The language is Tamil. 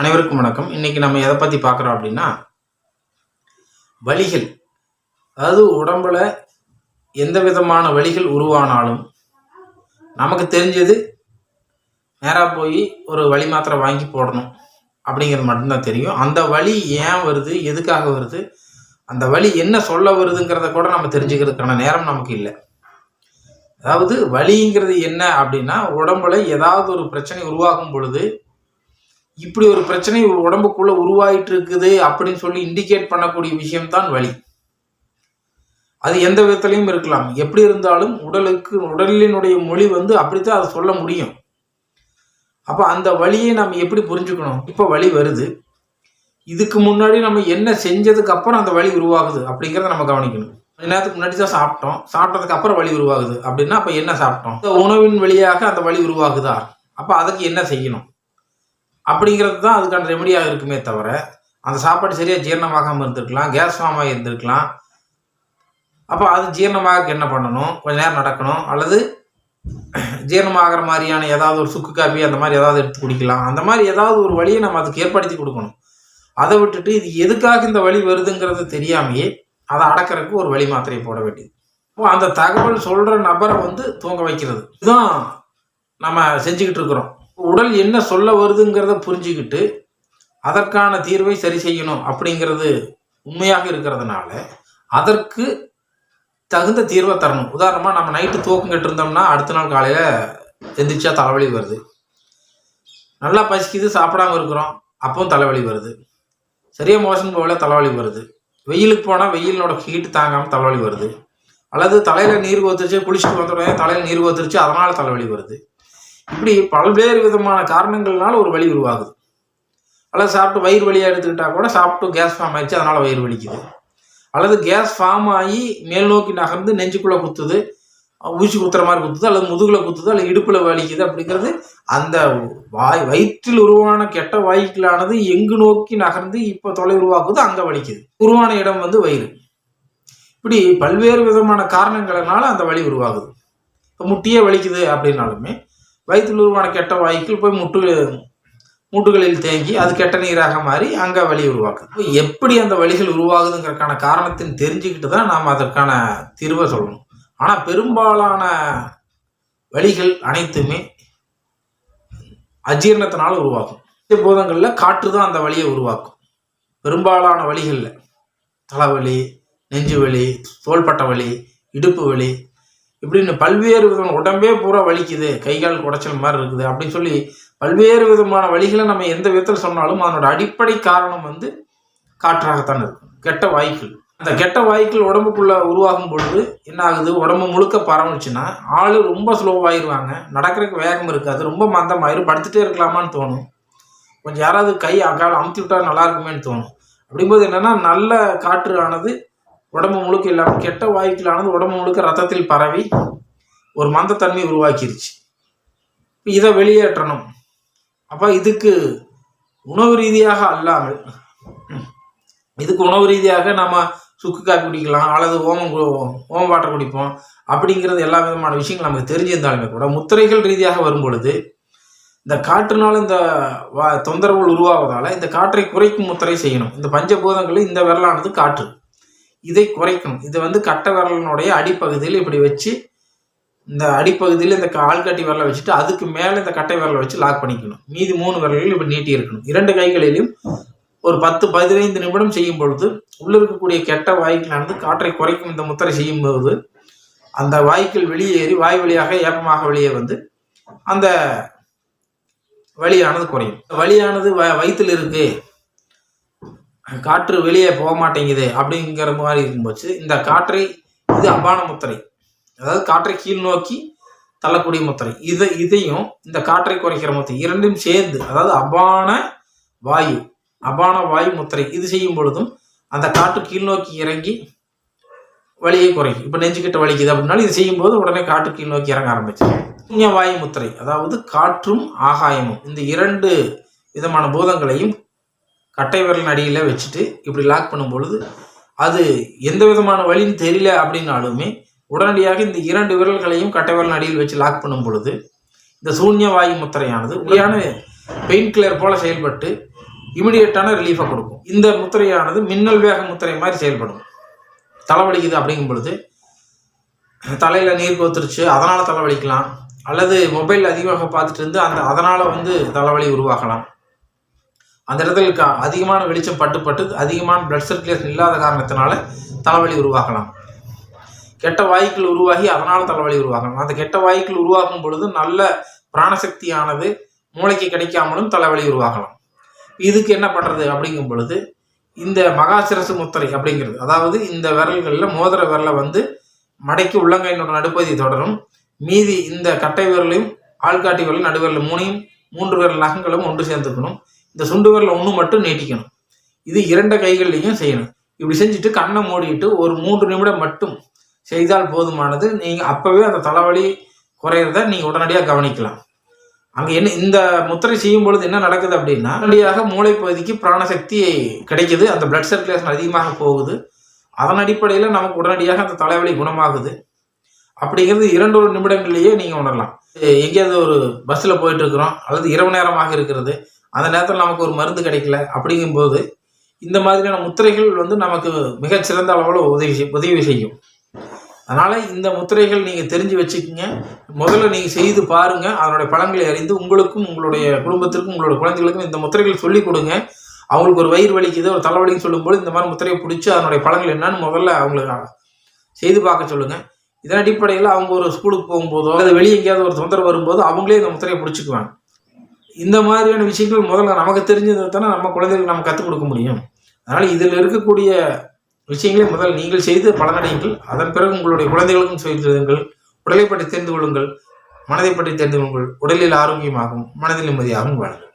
அனைவருக்கும் வணக்கம். இன்னைக்கு நம்ம எதை பற்றி பார்க்குறோம் அப்படின்னா வலிகள். அதாவது உடம்புல எந்த விதமான வலிகள் உருவானாலும் நமக்கு தெரிஞ்சது நேராக போய் ஒரு வழி மாத்திரை வாங்கி போடணும் அப்படிங்கிறது மட்டும்தான் தெரியும். அந்த வழி ஏன் வருது? எதுக்காக வருது? அந்த வழி என்ன சொல்ல வருதுங்கிறத கூட நம்ம தெரிஞ்சுக்கிறதுக்கான நேரம் நமக்கு இல்லை. அதாவது வலிங்கிறது என்ன அப்படின்னா உடம்புல ஏதாவது ஒரு பிரச்சனை உருவாகும் பொழுது இப்படி ஒரு பிரச்சனை உடம்புக்குள்ள உருவாயிட்டு இருக்குது அப்படின்னு சொல்லி இண்டிகேட் பண்ணக்கூடிய விஷயம்தான் வலி. அது எந்த விதத்திலையும் இருக்கலாம். எப்படி இருந்தாலும் உடலுக்கு உடலினுடைய மொழி வந்து அப்படித்தான் அதை சொல்ல முடியும். அப்போ அந்த வழியை நம்ம எப்படி புரிஞ்சுக்கணும்? இப்போ வலி வருது. இதுக்கு முன்னாடி நம்ம என்ன செஞ்சதுக்கு அப்புறம் அந்த வலி உருவாகுது அப்படிங்கிறத நம்ம கவனிக்கணும். கொஞ்ச நேரத்துக்கு முன்னாடி தான் சாப்பிட்டோம். சாப்பிட்டதுக்கு அப்புறம் வலி உருவாகுது அப்படின்னா அப்போ என்ன சாப்பிட்டோம்? இந்த உணவின் வழியாக அந்த வலி உருவாகுதா? அப்போ அதுக்கு என்ன செய்யணும்? அப்படிங்கிறது தான் அதுக்கான ரெமடியாக இருக்குமே தவிர அந்த சாப்பாடு சரியாக ஜீரணமாகாமல் இருந்திருக்கலாம் கேஸ் ஃபார்ம் ஆகி இருந்திருக்கலாம். அப்போ அது ஜீரணமாக என்ன பண்ணணும்? கொஞ்ச நேரம் நடக்கணும். அல்லது ஜீரணமாகிற மாதிரியான ஏதாவது ஒரு சுக்கு காப்பி அந்த மாதிரி ஏதாவது எடுத்து குடிக்கலாம். அந்த மாதிரி ஏதாவது ஒரு வழியை நம்ம அதுக்கு ஏற்படுத்தி கொடுக்கணும். அதை விட்டுட்டு இது எதுக்காக இந்த வழி வருதுங்கிறது தெரியாமையே அதை அடக்கிறதுக்கு ஒரு வழி மாத்திரையை போட வேண்டியது. இப்போ அந்த தகவல் சொல்கிற நபரை வந்து தூங்க வைக்கிறது. இதுதான் நம்ம செஞ்சுக்கிட்டு இருக்கிறோம். உடல் என்ன சொல்ல வருதுங்கிறத புரிஞ்சுக்கிட்டு அதற்கான தீர்வை சரி செய்யணும் அப்படிங்கிறது உண்மையாக இருக்கிறதுனால அதற்கு தகுந்த தீர்வை தரணும். உதாரணமாக நம்ம நைட்டு தூக்கம் கட்டிருந்தோம்னா அடுத்த நாள் காலையில் எந்திரிச்சா தலைவலி வருது. நல்லா பசிக்குது சாப்பிடாம இருக்கிறோம் அப்பவும் தலைவலி வருது. சரியாக மோஷன் போகல தலைவலி வருது. வெயிலுக்கு போனால் வெயிலோட ஹீட்டு தாங்காமல் தலைவலி வருது. அல்லது தலையில் நீர் கோத்துருச்சு குளிச்சுட்டு வந்த உடனே தலையில் நீர் கோத்துருச்சு அதனால் தலைவலி வருது. இப்படி பல்வேறு விதமான காரணங்கள்னால ஒரு வலி உருவாகுது. அல்லது சாப்பிட்டு வயிறு வலியாக எடுத்துக்கிட்டா கூட சாப்பிட்டு கேஸ் ஃபார்ம் ஆயிடுச்சு அதனால் வயிறு வலிக்குது. அல்லது கேஸ் ஃபார்ம் ஆகி மேல் நோக்கி நகர்ந்து நெஞ்சுக்குள்ளே குத்துது ஊசி குத்துற மாதிரி குத்துது அல்லது முதுகில் குத்துது அல்லது இடுப்பில் வலிக்குது அப்படிங்கிறது அந்த வாய் வயிற்றில் உருவான கெட்ட வாய்க்களானது எங்கு நோக்கி நகர்ந்து இப்போ தொலை உருவாக்குது அங்கே வலிக்குது. உருவான இடம் வந்து வயிறு. இப்படி பல்வேறு விதமான காரணங்களினால அந்த வலி உருவாகுது. இப்போ முட்டியே வலிக்குது அப்படின்னாலுமே வயிற்றில் உருவான கெட்ட வாய்க்கில் போய் முட்டு மூட்டுகளில் தேங்கி அது கெட்ட நீராக மாறி அங்கே வழி உருவாக்குது. இப்போ எப்படி அந்த வலிகள் உருவாகுதுங்கிறதுக்கான காரணத்தின் தெரிஞ்சுக்கிட்டு தான் நாம் அதற்கான தீர்வை சொல்லணும். ஆனால் பெரும்பாலான வழிகள் அனைத்துமே அஜீரணத்தினால உருவாகும். போதங்களில் காற்று தான் அந்த வலியை உருவாக்கும். பெரும்பாலான வழிகளில் தலைவலி நெஞ்சு வலி தோள்பட்ட வலி இடுப்பு வலி இப்படின்னு பல்வேறு விதமான உடம்பே பூரா வலிக்குது கை கால் குடைச்சல் மாதிரி இருக்குது அப்படின்னு சொல்லி பல்வேறு விதமான வழிகளை நம்ம எந்த விதத்தில் சொன்னாலும் அதனோட அடிப்படை காரணம் வந்து காற்றாகத்தான் இருக்கும் கெட்ட வாய்க்கள். அந்த கெட்ட வாய்க்கள் உடம்புக்குள்ளே உருவாகும் பொழுது என்ன ஆகுது? உடம்பு முழுக்க பரவுச்சுன்னா ஆள் ரொம்ப ஸ்லோவாயிருவாங்க நடக்கிறதுக்கு வேகம் இருக்காது ரொம்ப மந்தமாயிரும் படுத்துட்டே இருக்கலாமான்னு தோணும். கொஞ்சம் யாராவது கை அக்கால் அமுத்தி விட்டா நல்லா இருக்குமேன்னு தோணும். அப்படிங்கும்போது என்னன்னா நல்ல காற்று ஆனது உடம்பு முழுக்க இல்லாமல் கெட்ட வாயுக்களானது உடம்பு முழுக்க ரத்தத்தில் பரவி ஒரு மந்தத்தன்மை உருவாக்கிருச்சு. இப்போ இதை வெளியேற்றணும். அப்போ இதுக்கு உணவு ரீதியாக அல்லாமல் இதுக்கு உணவு ரீதியாக நம்ம சுக்கு காப்பி குடிக்கலாம் அல்லது ஓமம் ஓமம் வாட்டர் குடிப்போம் அப்படிங்கிறது எல்லா விதமான விஷயங்கள் நமக்கு தெரிஞ்சிருந்தாலுமே கூட முத்திரைகள் ரீதியாக வரும் பொழுது இந்த காற்றுனால இந்த தொந்தரவுகள் உருவாவதால் இந்த காற்றை குறைக்கும் முத்திரை செய்யணும். இந்த பஞ்சபூதங்களில் இந்த விரலானது காற்று. இதை குறைக்கணும். இது வந்து கட்ட விரலினுடைய அடிப்பகுதியில் இப்படி வச்சு இந்த அடிப்பகுதியில் இந்த ஆள்காட்டி விரலை வச்சுட்டு அதுக்கு மேலே இந்த கட்டை விரலை வச்சு லாக் பண்ணிக்கணும். மீதி மூணு விரல்கள் இப்படி நீட்டி இருக்கணும். இரண்டு கைகளிலும் ஒரு பத்து பதினைந்து நிமிடம் செய்யும் பொழுது உள்ள இருக்கக்கூடிய கெட்ட வாய்க்கிலானது காற்றை குறைக்கும் இந்த முத்திரை செய்யும் போது அந்த வாய்க்கில் வெளியேறி வாய் வழியாக ஏப்பமாக வெளியே வந்து அந்த வழியானது குறையும். வழியானது வயிற்றில் இருக்கு. காற்று வெளியே போக மாட்டேங்குது அப்படிங்கிற மாதிரி இருக்கும்போது இந்த காற்றை இது அபான முத்திரை. அதாவது காற்றை கீழ் நோக்கி தள்ளக்கூடிய முத்திரை. இதை இதையும் இந்த காற்றை குறைக்கிற முத்திரை. இரண்டும் சேர்ந்து அதாவது அபான வாயு அபான வாயு முத்திரை. இது செய்யும் பொழுதும் அந்த காற்று கீழ் நோக்கி இறங்கி வலியை குறைக்கும். இப்போ நெஞ்சுக்கிட்ட வலிக்குது அப்படின்னாலும் இது செய்யும்போது உடனே காற்று கீழ் நோக்கி இறங்க ஆரம்பிச்சு. சூன்ய வாயு முத்திரை அதாவது காற்றும் ஆகாயமும் இந்த இரண்டு விதமான பூதங்களையும் கட்டை விரல் அடியில் வச்சுட்டு இப்படி லாக் பண்ணும் பொழுது அது எந்த விதமான வழின்னு தெரியல அப்படின்னாலுமே உடனடியாக இந்த இரண்டு விரல்களையும் கட்டை விரல் அடியில் வச்சு லாக் பண்ணும் பொழுது இந்த சூன்ய வாயு முத்திரையானது உண்மையான பெயின் கில்லர் போல செயல்பட்டு இமிடியேட்டான ரிலீஃபை கொடுக்கும். இந்த முத்திரையானது மின்னல் வேக முத்திரை மாதிரி செயல்படும். தலைவலிக்குது அப்படிங்கும் பொழுது தலையில் நீர் கோத்துருச்சு அதனால் தலைவலிக்கலாம். அல்லது மொபைல் அதிகமாக பார்த்துட்டு இருந்து அந்த அதனால் வந்து தலைவலி உருவாகலாம். அந்த இடத்துல அதிகமான வெளிச்சம் பட்டு பட்டு அதிகமான பிளட் சர்க்குலேஷன் இல்லாத காரணத்தினால தலைவலி உருவாகலாம். கெட்ட வாயுக்கள் உருவாகி அதனால் தலைவலி உருவாகலாம். அந்த கெட்ட வாயுக்கள் உருவாகும் பொழுது நல்ல பிராணசக்தியானது மூளைக்கு கிடைக்காமலும் தலைவலி உருவாகலாம். இதுக்கு என்ன பண்ணுறது அப்படிங்கும் பொழுது இந்த மகாசிரசு முத்திரை அப்படிங்கிறது அதாவது இந்த விரல்களில் மோதிர விரலை வந்து மடக்கி உள்ளங்கையினோட நடுப்பகுதி தொடரும். மீதி இந்த கட்டை விரலையும் ஆள்காட்டி விரலும் நடுவிரல் மூணையும் மூன்று விரல் நகங்களும் ஒன்று சேர்ந்துக்கணும். இந்த சுண்டு விரல் ஒன்று மட்டும் நீட்டிக்கணும். இது இரண்டு கைகள்லையும் செய்யணும். இப்படி செஞ்சுட்டு கண்ணை மூடிட்டு ஒரு மூன்று நிமிடம் மட்டும் செய்தால் போதுமானது. நீங்கள் அப்போவே அந்த தலைவலி குறையிறத நீங்கள் உடனடியாக கவனிக்கலாம். அங்கே என்ன இந்த முத்திரை செய்யும் பொழுது என்ன நடக்குது அப்படின்னா உடனடியாக மூளைப்பகுதிக்கு பிராணசக்தி கிடைக்குது. அந்த பிளட் சர்க்குலேஷன் அதிகமாக போகுது. அதன் அடிப்படையில் நமக்கு உடனடியாக அந்த தலைவலி குணமாகுது. அப்படிங்கிறது இரண்டு ஒரு நிமிடங்கள்லேயே நீங்கள் உணரலாம். எங்கேயாவது ஒரு பஸ்ஸில் போயிட்டு இருக்கிறோம். அல்லது இரவு நேரமாக இருக்கிறது. அந்த நேரத்தில் நமக்கு ஒரு மருந்து கிடைக்கல. அப்படிங்கும்போது இந்த மாதிரியான முத்திரைகள் வந்து நமக்கு மிகச்சிறந்த அளவில் உதவி உதவி செய்யும். அதனால் இந்த முத்திரைகள் நீங்கள் தெரிஞ்சு வச்சுக்கோங்க. முதல்ல நீங்கள் செய்து பாருங்கள் அதனுடைய பலன்களை அறிந்து உங்களுக்கும் உங்களுடைய குடும்பத்திற்கும் உங்களுடைய குழந்தைகளுக்கும் இந்த முத்திரைகள் சொல்லிக் கொடுங்க. அவங்களுக்கு ஒரு வயிறு வலிக்குது ஒரு தலைவலின்னு சொல்லும்போது இந்த மாதிரி முத்திரையை பிடிச்சி அதனுடைய பலன்கள் என்னன்னு முதல்ல அவங்களுக்கு செய்து பார்க்க சொல்லுங்கள் இதன் அடிப்படையில் அவங்க ஒரு ஸ்கூலுக்கு போகும்போதோ அல்லது வெளியே எங்கேயாவது ஒரு தொந்தரவு வரும்போது அவங்களே இந்த முத்திரையை பிடிச்சிக்குவாங்க. இந்த மாதிரியான விஷயங்கள் முதல்ல நமக்கு தெரிஞ்சதை தானே நம்ம குழந்தைகளுக்கு நம்ம கற்றுக் கொடுக்க முடியும். அதனால் இதில் இருக்கக்கூடிய விஷயங்களை முதல் நீங்கள் செய்து பலனடையுங்கள். அதன் பிறகு உங்களுடைய குழந்தைகளுக்கும் செய்திருங்கள் உடலை பற்றி தெரிந்து கொள்ளுங்கள். மனதை பற்றி தெரிந்து கொள்ளுங்கள். உடலில் ஆரோக்கியமாகவும் மனதில் நிம்மதியாகவும் வாழுங்கள்.